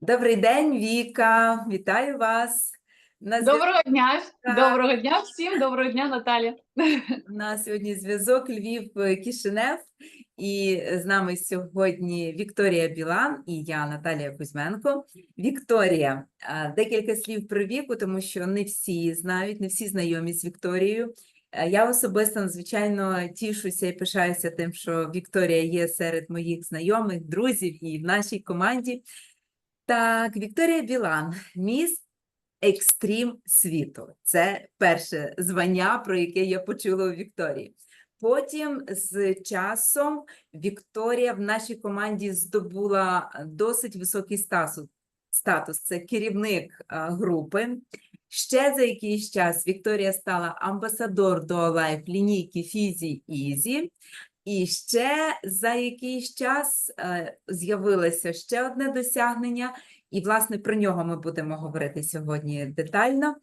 Добрий день, Віка. Вітаю вас. На зв'язку Доброго дня, Так. доброго дня всім, доброго дня, Наталя. у нас сьогодні зв'язок Львів Кишинев. І з нами сьогодні Вікторія Білан і я, Наталія Кузьменко. Вікторія, декілька слів про віку, тому що не всі знають, не всі знайомі з Вікторією. Я особисто надзвичайно тішуся і пишаюся тим, що Вікторія є серед моїх знайомих, друзів і в нашій команді. Так, Вікторія Білан, міс Екстрім світу. Це перше звання, про яке я почула у Вікторії. Потім з часом Вікторія в нашій команді здобула досить високий статус. статус. Це керівник групи. Ще за якийсь час Вікторія стала амбасадор до Life лінійки Фізі Ізі. І ще за якийсь час е, з'явилося ще одне досягнення, і, власне, про нього ми будемо говорити сьогодні детально.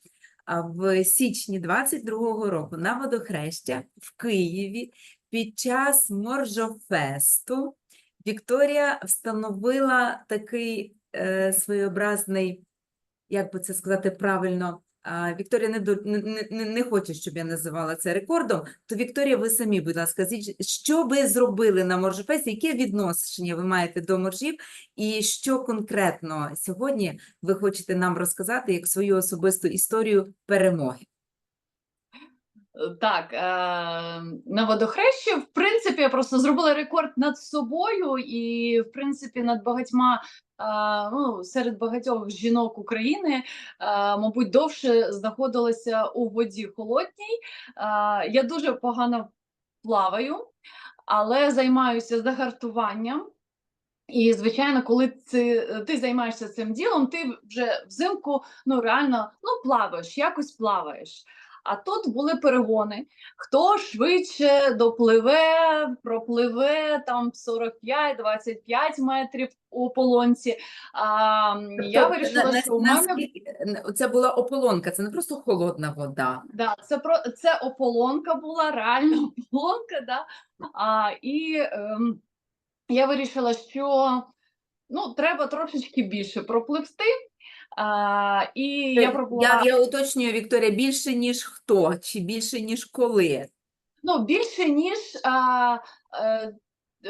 А В січні 22-го року на водохреща в Києві під час Моржофесту Вікторія встановила такий е, своєобразний, як би це сказати правильно, Вікторія не, не, не хоче, щоб я називала це рекордом, то Вікторія, ви самі, будь ласка, скажіть, що ви зробили на моржопесі? яке відношення ви маєте до моржів, і що конкретно сьогодні ви хочете нам розказати як свою особисту історію перемоги? Так, е, на водохрещі, в принципі, я просто зробила рекорд над собою і, в принципі, над багатьма, е, ну, серед багатьох жінок України, е, мабуть, довше знаходилася у воді холодній. Я дуже погано плаваю, але займаюся загартуванням. І, звичайно, коли ти, ти займаєшся цим ділом, ти вже взимку ну реально ну плаваєш, якось плаваєш. А тут були перегони. Хто швидше допливе, пропливе там 45-25 метрів у полонці. А, я Тобто, вирішила, на- на- що у мене це була ополонка, це не просто холодна вода. Да, це про це ополонка була, реально ополонка, да. А, і ем, я вирішила, що ну, треба трошечки більше пропливти. А, і я Е, я, я уточнюю, Вікторія, більше ніж хто, чи більше ніж коли? ну, більше, ніж а, е,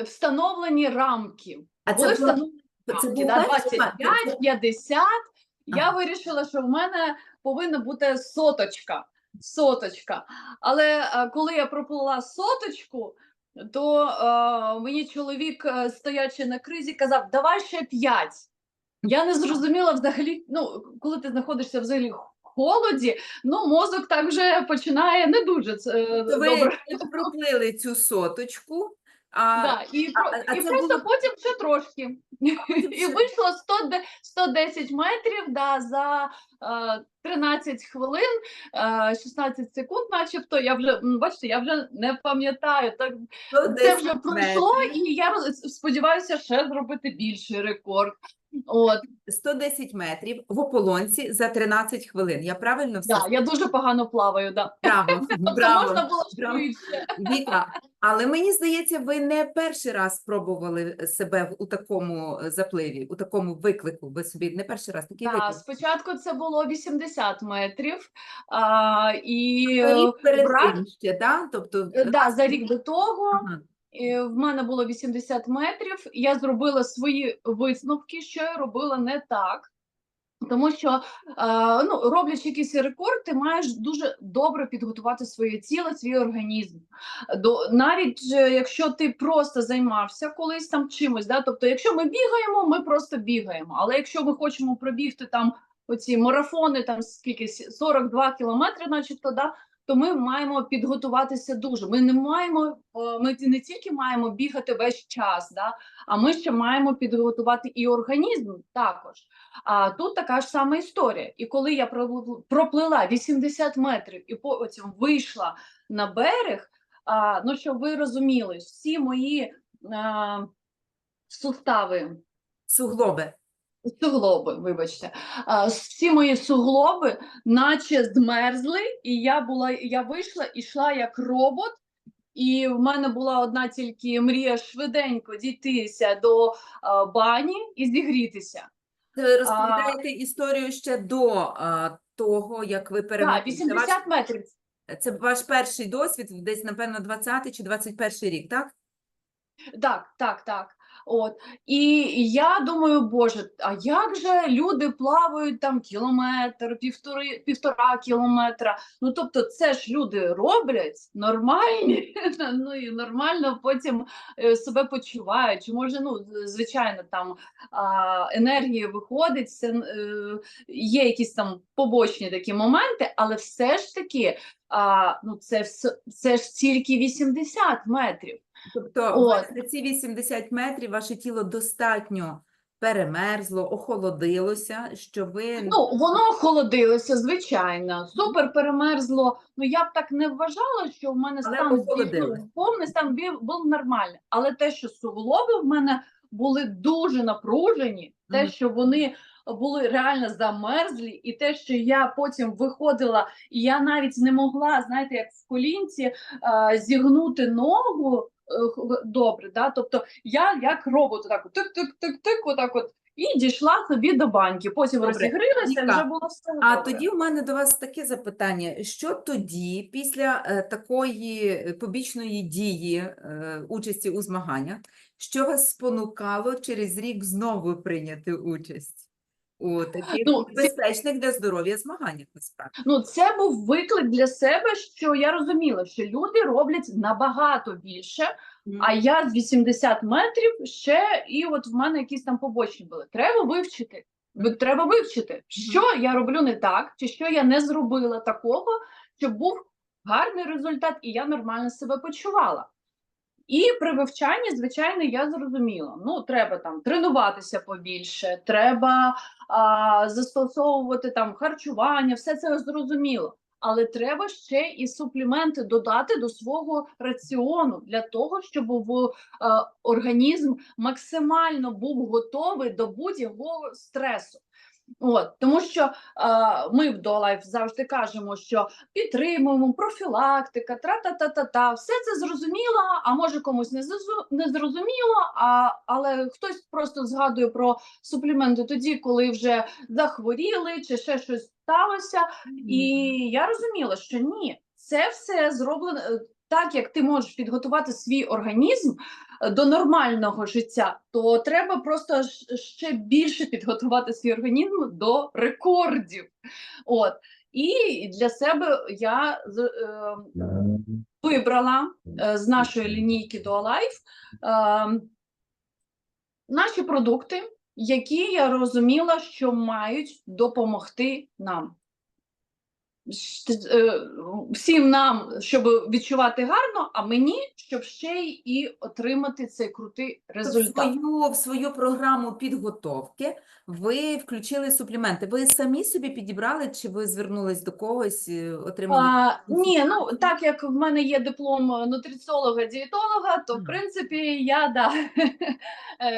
встановлені рамки. А Були це встановлені це рамки, да, 25, 50. Я Ага. вирішила, що в мене повинна бути соточка. Соточка. Але е, коли я проплила соточку, то е, мені чоловік, е, стоячи на кризі, казав: давай ще п'ять. Я не зрозуміла взагалі, ну, коли ти знаходишся взагалі в холоді, ну мозок так вже починає не дуже це, е, ви добре. проплили цю соточку, а, Да, і а- а і це просто було- потім ще трошки. І вийшло 100, де- 110 метрів да, за е, 13 хвилин, е, 16 секунд, начебто. Я вже, бачите, я вже не пам'ятаю. Так, це 110 вже пройшло, і я сподіваюся ще зробити більший рекорд. От, 110 метрів в ополонці за 13 хвилин. Я правильно все да, я дуже погано плаваю. Да. Браво, Тобто браво, можна було браво. швидше. Віка, але мені здається, ви не перший раз спробували себе в- у такому е, запливі, у такому виклику. Ви собі не перший раз такий Да, виклик. спочатку це було 80 метрів, а, і Рік перед брат, тим ще, да? Тобто, е, да, за рік до того ага. В мене було 80 метрів. Я зробила свої висновки, що я робила не так. Тому що е, ну, роблячи якийсь рекорд, ти маєш дуже добре підготувати своє тіло, свій організм. До навіть якщо ти просто займався колись там чимось, да, тобто, якщо ми бігаємо, ми просто бігаємо. Але якщо ми хочемо пробігти там оці марафони, там скільки сі- 42 кілометри, начебто, да, то ми маємо підготуватися дуже. Ми не маємо, е, ми не тільки маємо бігати весь час, да, а ми ще маємо підготувати і організм також. А тут така ж сама історія. І коли я проплила 80 метрів і потім вийшла на берег, а, ну щоб ви розуміли, всі мої а, сустави, суглоби. Суглоби, вибачте, а, всі мої суглоби, наче змерзли, і я була, я вийшла і йшла як робот. І в мене була одна тільки мрія швиденько дійтися до а, бані і зігрітися. Ви розповідаєте історію ще до а, того, як ви перемогли. Ваш, 80 метрів. це ваш перший досвід, десь, напевно, 20 чи 21 рік, так? Так, так, так. От. І я думаю, Боже, а як же люди плавають там кілометр, півтори, півтора кілометра? Ну, тобто, це ж люди роблять нормальні, ну і нормально потім е, себе почувають. Чи може, ну, звичайно, там а, енергія виходить, це, е, є якісь там побочні такі моменти, але все ж таки, а, ну, це, це ж тільки 80 метрів. Тобто, От. власне, ці 80 метрів ваше тіло достатньо перемерзло, охолодилося, що ви Ну, воно охолодилося, звичайно. Супер перемерзло. Ну, я б так не вважала, що в мене Але стан охолодилось. ну, повний стан бів- був нормальний. Але те, що суглоби в мене були дуже напружені, те, Мгм. що вони були реально замерзлі, і те, що я потім виходила, і я навіть не могла, знаєте, як в колінці зігнути ногу добре. Да? Тобто я як робот, так тик-тик-тик-тик, отак от. І дійшла собі до баньки. Потім Добре. розігрілася, вже було все А добре. тоді в мене до вас таке запитання: що тоді, після е, такої е, побічної дії е, участі у змаганнях, що вас спонукало через рік знову прийняти участь у таких Ну, безпечних для здоров'я змаганнях насправді? Ну, це був виклик для себе, що я розуміла, що люди роблять набагато більше, а я з 80 метрів ще, і от в мене якісь там побочні були. Треба вивчити. Ви- Треба вивчити, що я роблю не так, чи що я не зробила такого, щоб був гарний результат, і я нормально себе почувала. І при вивчанні, звичайно, я зрозуміла: ну, треба там тренуватися побільше, треба а, застосовувати там харчування, все це зрозуміло. Але треба ще і супліменти додати до свого раціону для того, щоб в, е, організм максимально був готовий до будь-якого стресу. От, тому що е, ми в DoLife завжди кажемо, що підтримуємо, профілактика, тра-та-та-та-та, все це зрозуміло, а може комусь не, зазу- не зрозуміло, а, але хтось просто згадує про супліменти тоді, коли вже захворіли чи ще щось сталося. І я розуміла, що ні, це все зроблено е, так, як ти можеш підготувати свій організм до нормального життя, то треба просто ще більше підготувати свій організм до рекордів. От. І для себе я е, вибрала е, з нашої лінійки Alive е, наші продукти, які я розуміла, що мають допомогти нам. Е, Всім нам, щоб відчувати гарно, а мені, щоб ще й і отримати цей крутий В результат. свою, в свою програму підготовки ви включили супліменти. Ви самі собі підібрали, чи ви звернулись до когось, е, отримали? А, ні, ну так як в мене є диплом е, нутриціолога-дієтолога, то в принципі я да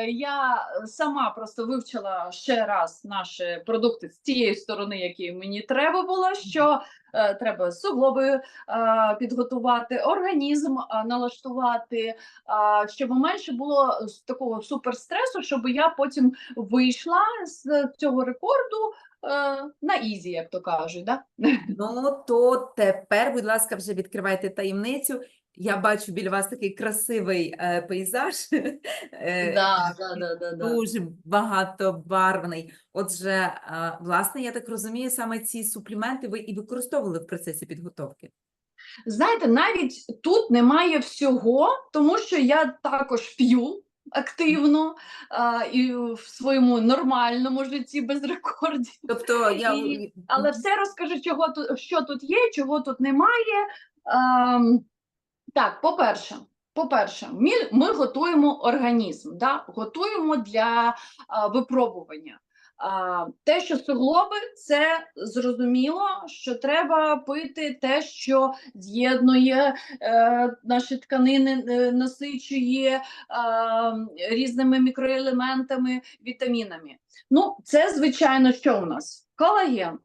я сама просто вивчила ще раз наші продукти з тієї сторони, які мені треба було. Що е, треба суглоби е, підготувати, організм е, налаштувати, е, щоб менше було такого суперстресу, щоб я потім вийшла з цього рекорду е, на ізі, як то кажуть. Да? Ну, то тепер, будь ласка, вже відкривайте таємницю. Я бачу біля вас такий красивий е, пейзаж, е, Да, да, да, да, да. дуже багатобарвний. Отже, е, власне, я так розумію, саме ці супліменти ви і використовували в процесі підготовки. Знаєте, навіть тут немає всього, тому що я також п'ю активно а, і в своєму нормальному житті без рекордів. Тобто, я І- Але все розкажу, чого тут, що тут є, чого тут немає. Ем, так, по-перше, по-перше, ми, ми готуємо організм, да? готуємо для а, випробування. А, те, що суглоби, це зрозуміло, що треба пити те, що з'єднує е, наші тканини, е, насичує е, різними мікроелементами, вітамінами. Ну, це звичайно, що у нас? Колаген.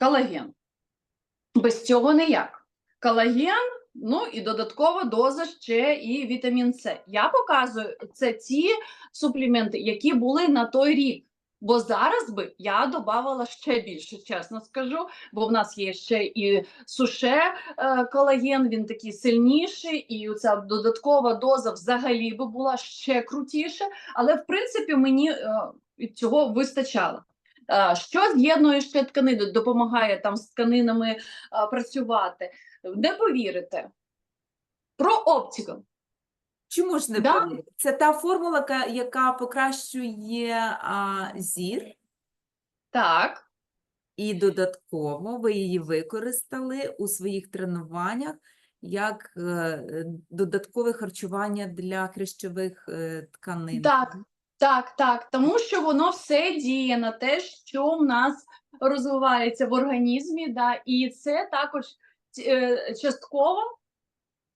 Колаген. Без цього ніяк. Колаген, ну і додаткова доза ще і вітамін С. Я показую це ті супліменти, які були на той рік. Бо зараз би я додавала ще більше, чесно скажу, бо в нас є ще і суше е, колаген, він такий сильніший, і ця додаткова доза взагалі би була ще крутіше. Але в принципі мені е, цього вистачало. Е, Що з'єднує ще тканини, допомагає там з тканинами е, працювати? Не повірите. Про оптику. Чому ж не Да. повірити? Це та формула, яка покращує а, зір, Так. і додатково ви її використали у своїх тренуваннях як е, додаткове харчування для хрящових е, тканин. Так, так, так. Тому що воно все діє на те, що в нас розвивається в організмі, да, і це також частково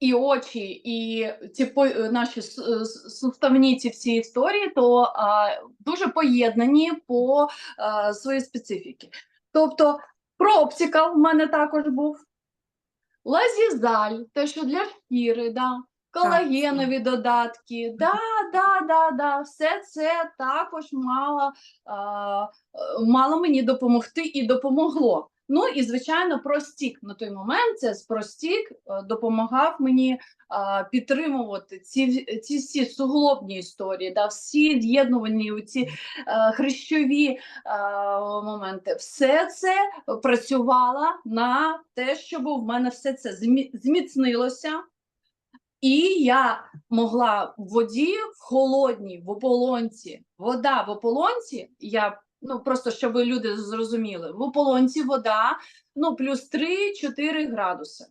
і очі, і ці е, наші е, суставні ці всі історії, то а, дуже поєднані по а, своїй специфіки. Тобто, проптика в мене також був, лазізаль, те, що для шкіри, да. колагенові додатки, да, да, да, да, все це також мало, а, мало мені допомогти і допомогло. Ну і звичайно, простік на той момент це простік е, допомагав мені а, підтримувати ці, ці всі суглобні історії, да, всі з'єднувані ці е, хрещові е, моменти. Все це працювало на те, щоб в мене все це зміцнилося. І я могла в воді, в холодній, в ополонці, вода в ополонці, я ну просто щоб люди зрозуміли, в ополонці вода ну плюс 3-4 градуси.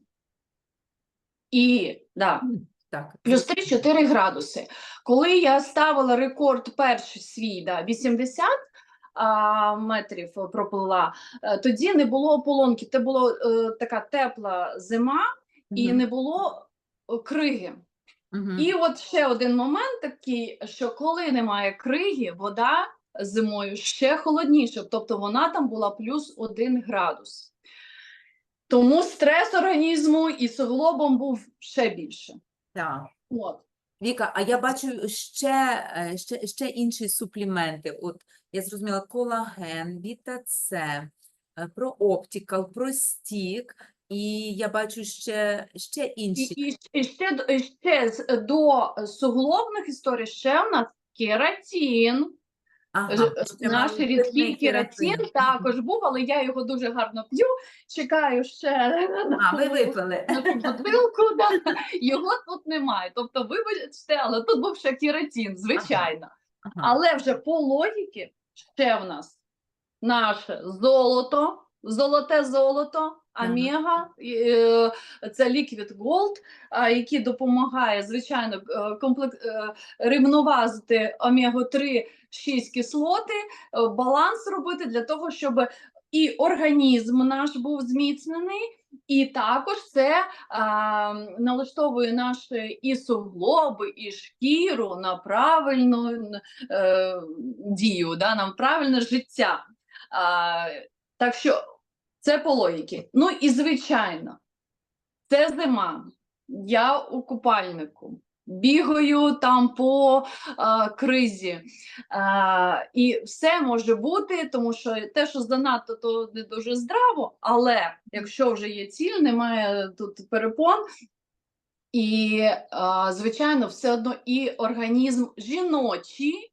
І да, Так, плюс 3-4 градуси. Коли я ставила рекорд перший свій, да, 80 а, метрів проплила, е, тоді не було ополонки, це була е, така тепла зима, і Мгм, не було е, криги. мгм. І от ще один момент такий, що коли немає криги, вода зимою ще холодніша, тобто вона там була плюс один градус. Тому стрес організму і суглобом був ще більше. Так. От. Віка, а я бачу ще, е, ще, ще інші супліменти. От я зрозуміла колаген, Віта С, е, про оптикал, про стік, і я бачу ще, ще інші. і, і ще, ще до суглобних історій ще в нас кератин. Ага, е, Наш рідкий кератин також був, але я його дуже гарно п'ю. Чекаю ще а, ви випили. на бутилку. Да. Його тут немає. Тобто, вибачте, але тут був ще кератін, звичайно. Ага. Ага. Але вже по логіки ще в нас наше золото, золоте золото. Амега, е, це ліквід Голд, який допомагає звичайно е, комплекс рівновазити омегу 3 шість кислоти, е, баланс робити для того, щоб і організм наш був зміцнений. І також це а, налаштовує наші і суглоби, і шкіру на правильну е, дію, да, на правильне життя. А, Так що це по логіки. Ну і звичайно, це зима. Я у купальнику. Бігаю там по а, кризі. А, і все може бути, тому що те, що занадто, то не дуже здраво, але якщо вже є ціль, немає тут перепон. І, а, звичайно, все одно і організм жіночий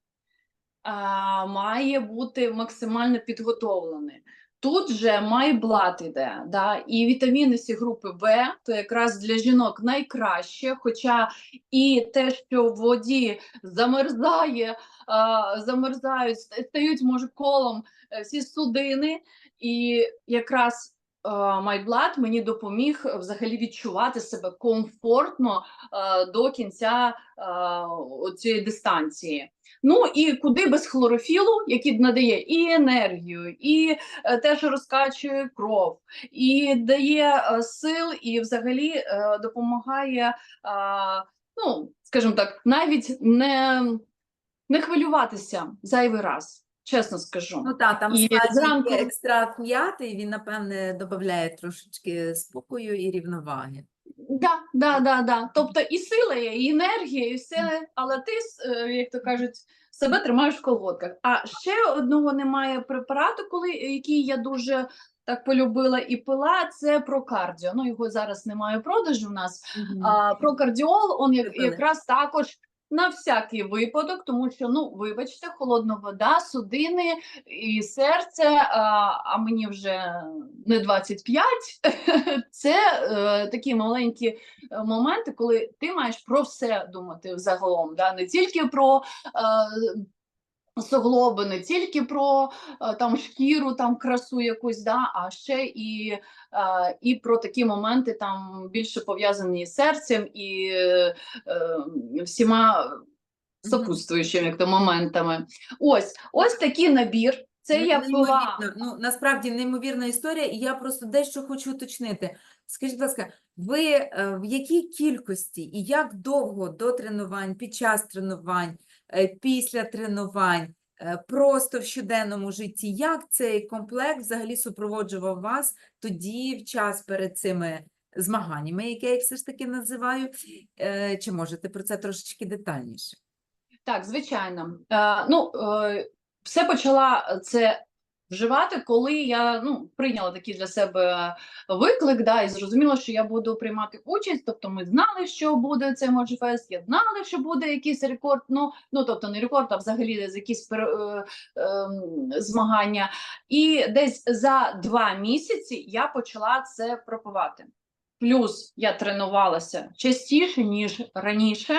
має бути максимально підготовлений. Тут же майблат іде, да, і вітаміни сі групи В, то якраз для жінок найкраще, хоча і те, що в воді замерзає, замерзають, стають може колом е, всі судини, і якраз MyBlood мені допоміг е, взагалі відчувати себе комфортно е, до кінця е, цієї дистанції. Ну і куди без хлорофілу, який надає і енергію, і е, те, що розкачує кров, і дає е, сил, і взагалі е, допомагає, е, ну скажімо так, навіть не, не хвилюватися зайвий раз, чесно скажу. Ну так, там І зранку- екстракт м'яти, і він, напевне, додає трошечки спокою і рівноваги. Да, да, да, да. Тобто і сила є, і енергія, і все, але ти, е, як то кажуть, себе тримаєш в колготках. А ще одного немає препарату, коли, який я дуже так полюбила і пила, це про кардіо. Ну, його зараз немає продажу в нас. Мгм. А прокардіол, он як, якраз також на всякий випадок, тому що, ну, вибачте, холодна вода, судини і серце, а, а мені вже не 25. Це е, такі маленькі е, моменти, коли ти маєш про все думати взагалом, да? не тільки про. Е, Суглоби не тільки про е, там шкіру, там красу якусь, да, а ще і, е, і про такі моменти там більше пов'язані з серцем і е, всіма сопутствуючими як то моментами. Ось, ось такий набір. Це Ну, я неймовірно. Ну, насправді неймовірна історія, і я просто дещо хочу уточнити. Скажіть, будь ласка, ви в якій кількості і як довго до тренувань, під час тренувань, після тренувань, е, просто в щоденному житті, як цей комплект взагалі супроводжував вас тоді, в час перед цими змаганнями, які я їх все ж таки називаю? Е, Чи можете про це трошечки детальніше? Так, звичайно. Е, ну, е, все почала це вживати, коли я ну, прийняла такий для себе виклик, да, і зрозуміла, що я буду приймати участь. Тобто ми знали, що буде цей Можефест, я знала, що буде якийсь рекорд. Ну, ну тобто не рекорд, а взагалі десь якісь е, ем, змагання. І десь за два місяці я почала це пропивати. Плюс я тренувалася частіше, ніж раніше.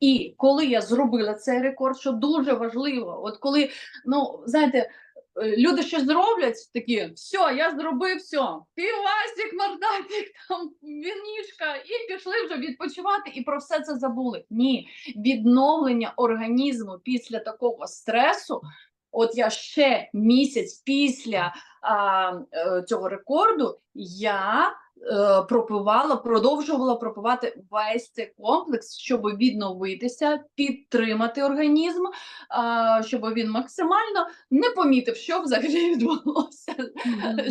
І коли я зробила цей рекорд, що дуже важливо, от коли, ну знаєте, е, люди щось зроблять, такі, все, я зробив все, півасік, мордатик, там вінішка, і пішли вже відпочивати, і про все це забули. Ні, відновлення організму після такого стресу. От я ще місяць після а, е, цього рекорду я е, пропивала, продовжувала пропивати весь цей комплекс, щоб відновитися, підтримати організм, а, щоб він максимально не помітив, що взагалі відбулося,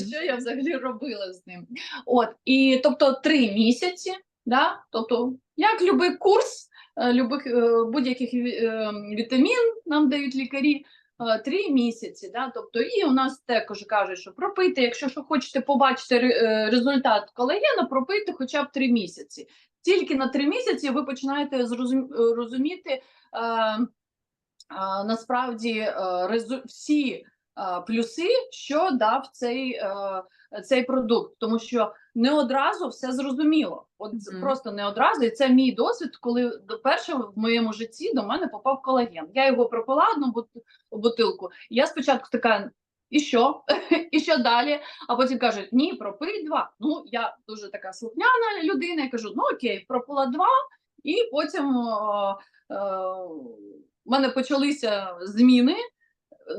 що я взагалі робила з ним. От і тобто три місяці, да? тобто як любий курс, е, любих будь-яких вітамін нам дають лікарі. Е, Три місяці, да? тобто і у нас також кажуть, що пропити, якщо що хочете побачити е, результат колагену, пропити хоча б три місяці. Тільки на три місяці ви починаєте е, розуміти насправді всі плюси, що дав цей, цей продукт, тому що не одразу все зрозуміло. От Мгм. просто не одразу, і це мій досвід, коли вперше в моєму житті до мене попав колаген. Я його пропила одну бут- бутилку. і Я спочатку така. І що? І що далі? А потім кажуть: ні, пропий два. Ну, я дуже така слухняна людина. Я кажу: ну окей, пропила два, і потім о, е, в мене почалися зміни,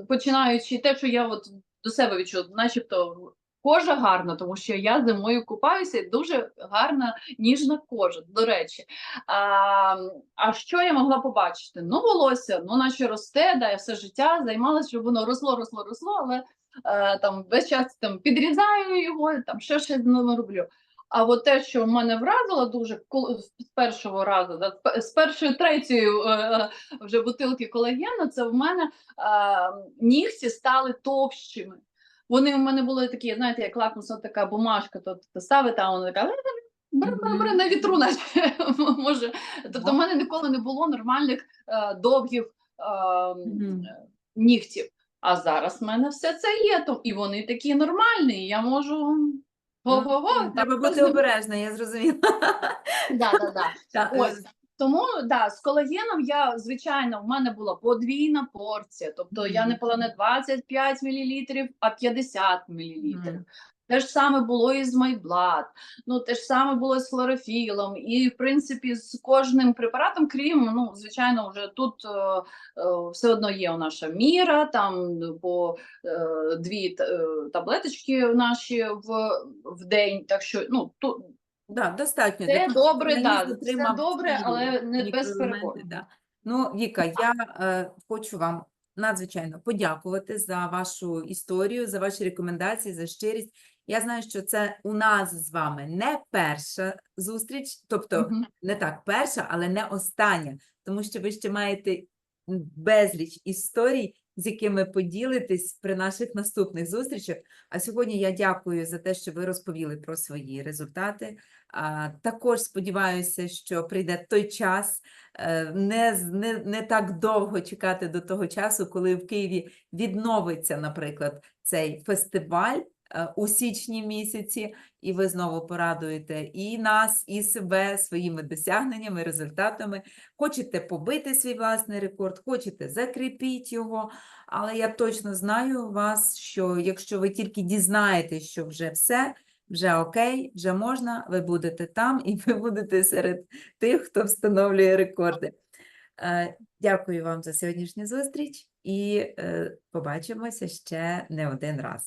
починаючи те, що я от до себе відчула, начебто кожа гарна, тому що я зимою купаюся, і дуже гарна ніжна кожа, до речі. А, а що я могла побачити? Ну, волосся, ну, наче росте, да, я все життя займалася, щоб воно росло, росло, росло, але е, там весь час там підрізаю його, там ще щось з роблю. А от те, що мене вразило дуже з першого разу, з пе- з першої третьої е, вже бутилки колагену, це в мене е, нігті стали товщими. Вони в мене були такі, знаєте, як лакмусова така бумажка, то ти ставить, а вона така бр-бр-бр, на вітру, наче може. Тобто, в мене ніколи не було нормальних е, довгих е, Мгм. нігтів. А зараз в мене все це є, то і вони такі нормальні. Я можу. Ну, Треба бути обережна, я зрозуміла. Да, да, да. Е, Ось. Тому да, з колагеном я, звичайно, в мене була подвійна порція. Тобто я не пила не 25 мл, а 50 мл. Мгм. Те ж саме було і з Майблад, ну те ж саме було з хлорофілом, і в принципі з кожним препаратом, крім ну звичайно, вже тут е, е, все одно є у наша міра, там по е, дві е, таблеточки наші в, в день. Так що ну тут Да, достатньо. Це для того, щоб добре, організм це отримав добре, всі але не без мікроелементи, перебору. Да. Ну, Віка, я е, хочу вам надзвичайно подякувати за вашу історію, за ваші рекомендації, за щирість Я знаю, що це у нас з вами не перша зустріч, тобто Мгм. не так перша, але не остання, тому що ви ще маєте безліч історій, з якими поділитесь при наших наступних зустрічах. А сьогодні я дякую за те, що ви розповіли про свої результати. А, також сподіваюся, що прийде той час, е, не, не, не так довго чекати до того часу, коли в Києві відновиться, наприклад, цей фестиваль у січні місяці, і ви знову порадуєте і нас, і себе своїми досягненнями, результатами. Хочете побити свій власний рекорд, хочете закріпіть його. Але я точно знаю вас, що якщо ви тільки дізнаєтесь, що вже все, вже окей, вже можна, ви будете там і ви будете серед тих, хто встановлює рекорди. Е, Дякую вам за сьогоднішню зустріч і е, побачимося ще не один раз.